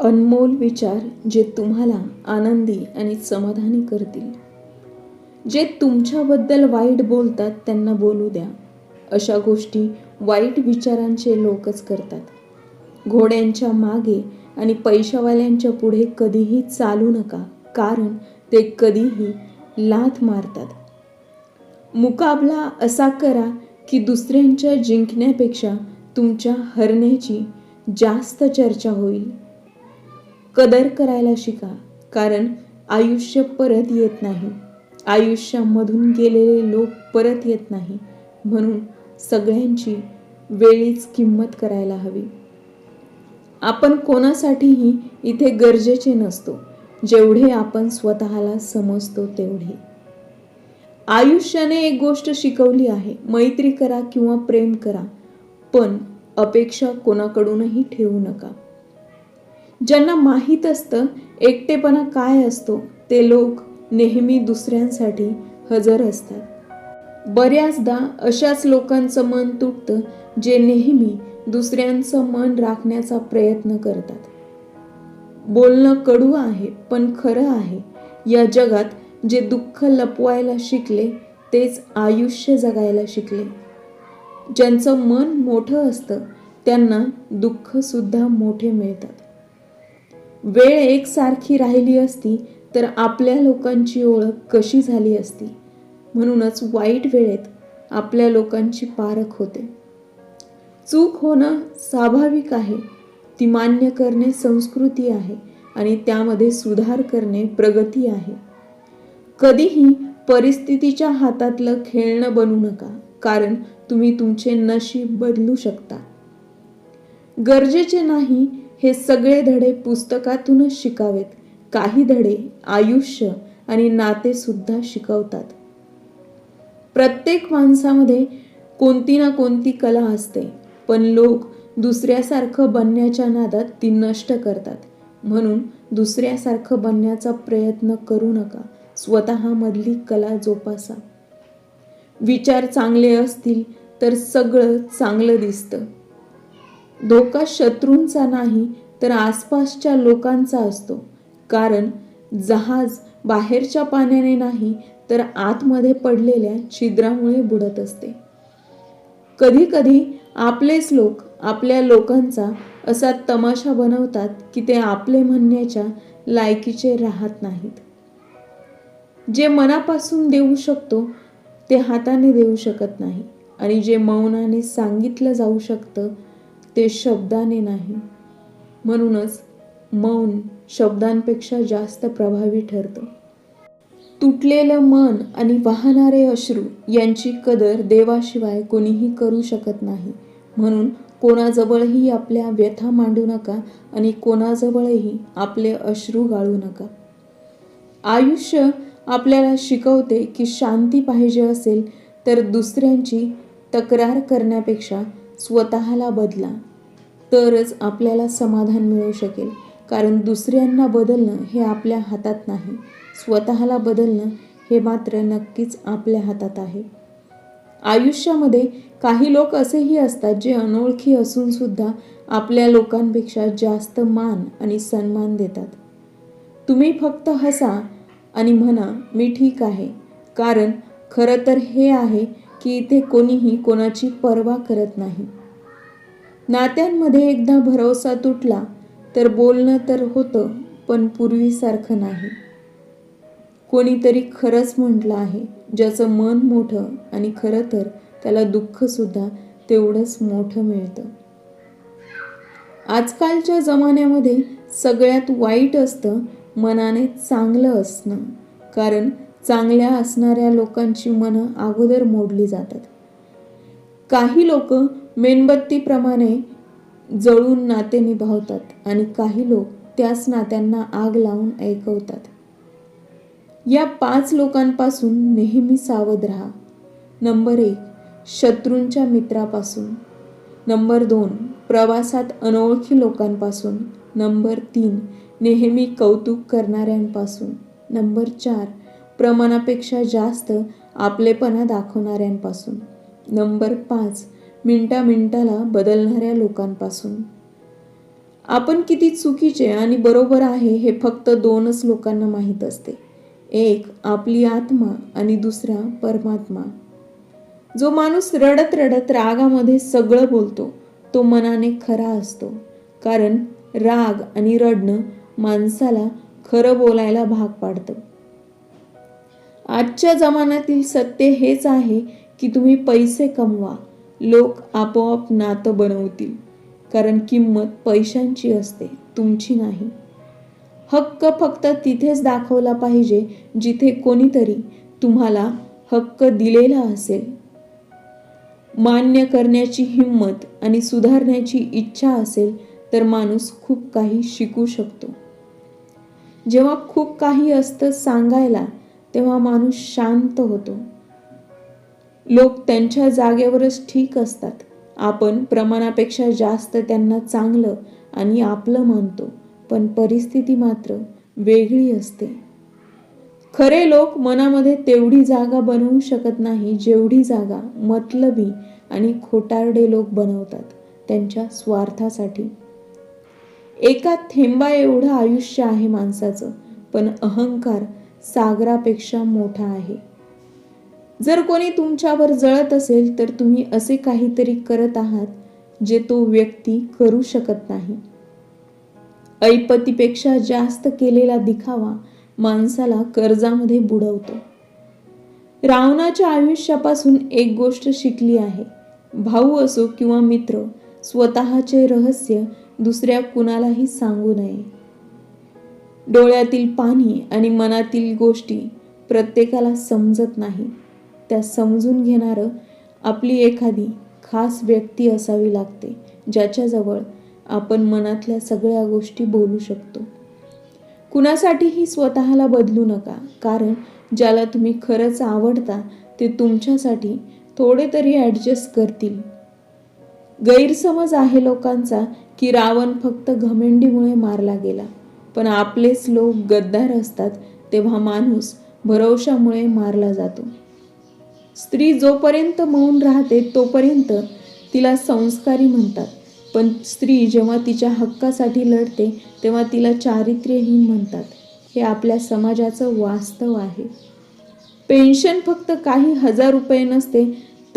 अनमोल विचार जे तुम्हाला आनंदी आणि समाधानी करतील. जे तुमच्याबद्दल वाईट बोलतात त्यांना बोलू द्या. अशा गोष्टी वाईट विचारांचे लोकच करतात. घोड्यांच्या मागे आणि पैशावाल्यांच्या पुढे कधीही चालू नका कारण ते कधीही लाथ मारतात. मुकाबला असा करा की दुसऱ्यांच्या जिंकण्यापेक्षा तुमच्या हरण्याची जास्त चर्चा होईल. कदर करायला शिका कारण आयुष्य परत येत नाही. आयुष्यामधून गेलेले लोक परत येत नाही. म्हणून सगळ्यांची वेळीच किंमत करायला हवी. आपण कोणासाठीही इथे गरजेचे नसतो. जेवढे आपण स्वतःला समजतो तेवढे. आयुष्याने एक गोष्ट शिकवली आहे. मैत्री करा किंवा प्रेम करा पण अपेक्षा कोणाकडूनही ठेवू नका. ज्यांना माहीत असतं एकटेपणा काय असतो ते लोक नेहमी दुसऱ्यांसाठी हजर असतात. बऱ्याचदा अशाच लोकांचं मन तुटतं जे नेहमी दुसऱ्यांचं मन राखण्याचा प्रयत्न करतात. बोलणं कडू आहे पण खरं आहे. या जगात जे दुःख लपवायला शिकले तेच आयुष्य जगायला शिकले. ज्यांचं मन मोठं असतं त्यांना दुःख सुद्धा मोठे मिळतात. वेळ एकसारखी राहिली असती तर आपल्या लोकांची ओळख कशी झाली असती? म्हणूनच वाईट वेळेत आपल्या लोकांची पारख होते. चूक होणं स्वाभाविक आहे. ती मान्य करणे संस्कृती आहे आणि त्यामध्ये सुधार करणे प्रगती आहे. कधीही परिस्थितीच्या हातातलं खेळणं बनू नका कारण तुम्ही तुमचे नशीब बदलू शकता. गरजेचे नाही हे सगळे धडे पुस्तकातूनच शिकावेत. काही धडे आयुष्य आणि नाते सुद्धा शिकवतात. प्रत्येक माणसामध्ये कोणती ना कोणती कला असते पण लोक दुसऱ्यासारखं बनण्याच्या नादात ती नष्ट करतात. म्हणून दुसऱ्यासारखं बनण्याचा प्रयत्न करू नका. स्वतःमधली कला जोपासा. विचार चांगले असतील तर सगळं चांगलं दिसतं. धोका शत्रूंचा नाही तर आसपासच्या लोकांचा असतो. कारण जहाज बाहेरच्या पाण्याने नाही तर आतमध्ये पडलेल्या छिद्रामुळे बुडत असते. कधी कधी आपलेच लोक आपल्या लोकांचा असा तमाशा बनवतात की ते आपले म्हणण्याच्या लायकीचे राहत नाहीत. जे मनापासून देऊ शकतो ते हाताने देऊ शकत नाही. आणि जे मौनाने सांगितलं जाऊ शकतं ते शब्दाने नाही. म्हणूनच मौन शब्दांपेक्षा जास्त प्रभावी ठरतं. तुटलेलं मन आणि वाहणारे अश्रू यांची कदर देवाशिवाय कोणीही करू शकत नाही. म्हणून कोणाजवळही आपल्या व्यथा मांडू नका आणि कोणाजवळही आपले अश्रू गाळू नका. आयुष्य आपल्याला शिकवते की शांती पाहिजे असेल तर दुसऱ्यांची तक्रार करण्यापेक्षा स्वतःला बदला. तरच आपल्याला समाधान मिळू शकेल. कारण दुसऱ्यांना बदलणं हे आपल्या हातात नाही. स्वतःला बदलणं हे मात्र नक्कीच आपल्या हातात आहे. आयुष्यामध्ये काही लोक असेही असतात जे अनोळखी असूनसुद्धा आपल्या लोकांपेक्षा जास्त मान आणि सन्मान देतात. तुम्ही फक्त हसा आणि म्हणा मी ठीक आहे. कारण खरं तर हे आहे की इथे कोणीही कोणाची पर्वा करत नाही. नात्यांमध्ये एकदा भरोसा तुटला तर बोलणं तर होतं पण पूर्वीसारखं नाही. कोणीतरी खरंच म्हटलं आहे ज्याचं मन मोठं आणि खरं तर त्याला दुःखसुद्धा तेवढंच मोठं मिळतं. आजकालच्या जमान्यामध्ये सगळ्यात वाईट असतं मनाने चांगलं असणं कारण चांगल्या असणाऱ्या लोकांची मनं अगोदर मोडली जातात. काही लोक मेणबत्तीप्रमाणे जळून नाते निभावतात आणि काही लोक त्याच नात्यांना आग लावून ऐकवतात. या पाच लोकांपासून नेहमी सावध राहा. नंबर एक शत्रूंच्या मित्रापासून. नंबर दोन प्रवासात अनोळखी लोकांपासून. नंबर तीन नेहमी कौतुक करणाऱ्यांपासून. नंबर चार प्रमाणापेक्षा जास्त आपलेपणा दाखवणाऱ्यांपासून. नंबर पाच मिनटा मिनटाला बदलणाऱ्या लोकांपासून. आपण किती चुकीचे आणि बरोबर आहे हे फक्त दोनच लोकांना माहीत असते. एक आपली आत्मा आणि दुसरा परमात्मा. जो माणूस रडत रडत रागामध्ये सगळं बोलतो तो मनाने खरा असतो. कारण राग आणि रडणं माणसाला खरं बोलायला भाग पाडतं. आजच्या जमान्यातील सत्य हेच आहे की तुम्ही पैसे कमवा. लोक आपोआप नातं बनवतील. कारण किंमत पैशांची असते तुमची नाही. हक्क फक्त तिथेच दाखवला पाहिजे जिथे कोणीतरी तुम्हाला हक्क दिलेला असेल. मान्य करण्याची हिंमत आणि सुधारण्याची इच्छा असेल तर माणूस खूप काही शिकू शकतो. जेव्हा खूप काही असतं सांगायला तेव्हा माणूस शांत होतो. लोक त्यांच्या जागेवरच ठीक असतात. आपण प्रमाणापेक्षा जास्त त्यांना चांगलं आणि आपलं मानतो पण परिस्थिती मात्र वेगळी असते. खरे लोक मनामध्ये तेवढी जागा बनवू शकत नाही जेवढी जागा मतलबी आणि खोटारडे लोक बनवतात त्यांच्या स्वार्थासाठी. एका थेंबा एवढं आयुष्य आहे माणसाचं पण अहंकार सागरापेक्षा मोठा आहे. जर कोणी तुमच्यावर जळत असेल तर तुम्ही असे काहीतरी करत आहात जे तो व्यक्ती करू शकत नाही. ऐपतीपेक्षा जास्त केलेला दिखावा माणसाला कर्जामध्ये बुडवतो. रावणाच्या आयुष्यापासून एक गोष्ट शिकली आहे. भाऊ असो किंवा मित्र स्वतःचे रहस्य दुसऱ्या कुणालाही सांगू नये. डोळ्यातील पाणी आणि मनातील गोष्टी प्रत्येकाला समजत नाही. त्या समजून घेणारं आपली एखादी खास व्यक्ती असावी लागते ज्याच्याजवळ आपण मनातल्या सगळ्या गोष्टी बोलू शकतो. कुणासाठीही स्वतःला बदलू नका कारण ज्याला तुम्ही खरंच आवडता ते तुमच्यासाठी थोडे तरी ॲडजस्ट करतील. गैरसमज आहे लोकांचा की रावण फक्त घमेंडीमुळे मारला गेला पण आपलेच लोक गद्दार असतात तेव्हा माणूस भरवशामुळे मारला जातो. स्त्री जोपर्यंत मौन राहते तोपर्यंत तिला संस्कारी म्हणतात. पण स्त्री जेव्हा तिच्या हक्कासाठी लढते तेव्हा तिला चारित्र्यहीन म्हणतात. हे आपल्या समाजाचं वास्तव आहे. पेन्शन फक्त काही हजार रुपये नसते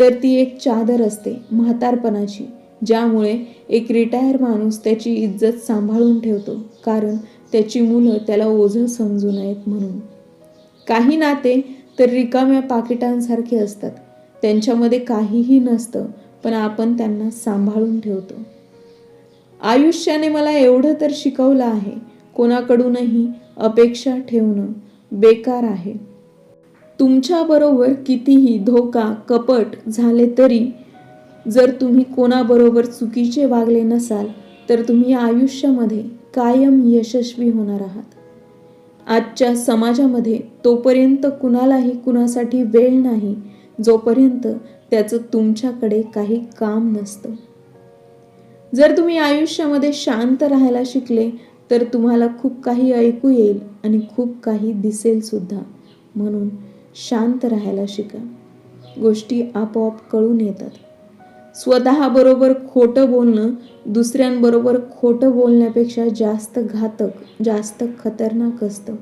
तर ती एक चादर असते म्हातारपणाची ज्यामुळे एक रिटायर माणूस त्याची इज्जत सांभाळून ठेवतो. कारण त्याची मुलं त्याला ओझं समजू नयेत म्हणून. काही नाते तर रिकाम्या पाकिटांसारखे असतात. त्यांच्यामध्ये काहीही नसतं पण आपण त्यांना सांभाळून ठेवतो. आयुष्याने मला एवढं तर शिकवलं आहे. कोणाकडूनही अपेक्षा ठेवणं बेकार आहे. तुमच्याबरोबर कितीही धोका कपट झाले तरी जर तुम्ही कोणाबरोबर चुकीचे वागले नसाल तर तुम्ही आयुष्यामध्ये कायम यशस्वी होणार आहात. आजच्या समाजामध्ये तोपर्यंत कुणालाही कुणासाठी वेळ नाही जोपर्यंत त्याचं तुमच्याकडे काही काम नसतं. जर तुम्ही आयुष्यामध्ये शांत राहायला शिकले तर तुम्हाला खूप काही ऐकू येईल आणि खूप काही दिसेल सुद्धा. म्हणून शांत राहायला शिका. गोष्टी आपोआप कळून येतात. स्वतःबरोबर खोटं बोलणं दुसऱ्यांबरोबर खोटं बोलण्यापेक्षा जास्त घातक जास्त खतरनाक असतं.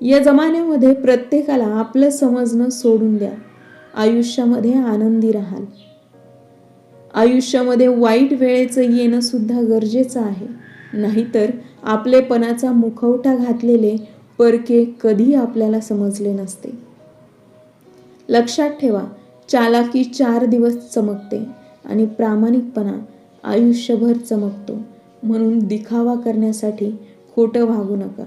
या जमान्यामध्ये प्रत्येकाला आपलं समजणं सोडून द्या. आयुष्यामध्ये आनंदी राहाल. आयुष्यामध्ये वाईट वेळेचं येणं सुद्धा गरजेचं आहे. नाहीतर आपलेपणाचा मुखवटा घातलेले परके कधी आपल्याला समजले नसते. लक्षात ठेवा चालाकी चार दिवस चमकते आणि प्रामाणिकपणा आयुष्यभर चमकतो. म्हणून दिखावा करण्यासाठी खोटं वागू नका.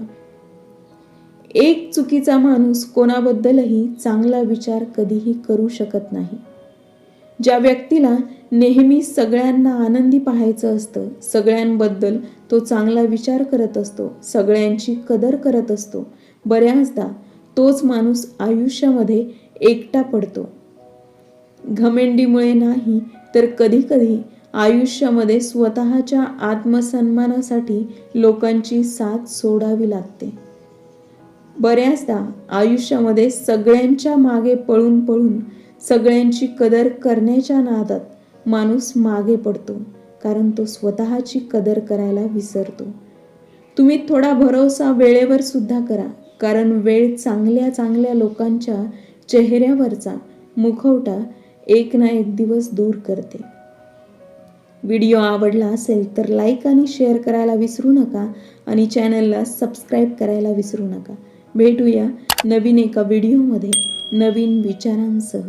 एक चुकीचा माणूस कोणाबद्दलही चांगला विचार कधीही करू शकत नाही. ज्या व्यक्तीला नेहमी सगळ्यांना आनंदी पाहायचं असतं सगळ्यांबद्दल तो चांगला विचार करत असतो सगळ्यांची कदर करत असतो बऱ्याचदा तोच माणूस आयुष्यामध्ये एकटा पडतो. घमेंडीमुळे नाही तर कधीकधी आयुष्यामध्ये स्वतःच्या आत्मसन्मानासाठी लोकांची साथ सोडावी लागते. बऱ्याचदा आयुष्यामध्ये सगळ्यांच्या मागे पळून पळून सगळ्यांची कदर करण्याच्या नादात माणूस मागे पडतो कारण तो स्वतःची कदर करायला विसरतो. तुम्ही थोडा भरोसा वेळेवर सुद्धा करा कारण वेळ चांगल्या चांगल्या लोकांच्या चेहऱ्यावरचा मुखवटा एक ना एक दिवस दूर करते. व्हिडिओ आवडला असेल तर लाईक आणि शेअर करायला विसरू नका आणि चॅनलला सबस्क्राईब करायला विसरू नका. भेटूया नवीन एका व्हिडिओमध्ये नवीन विचारांसह.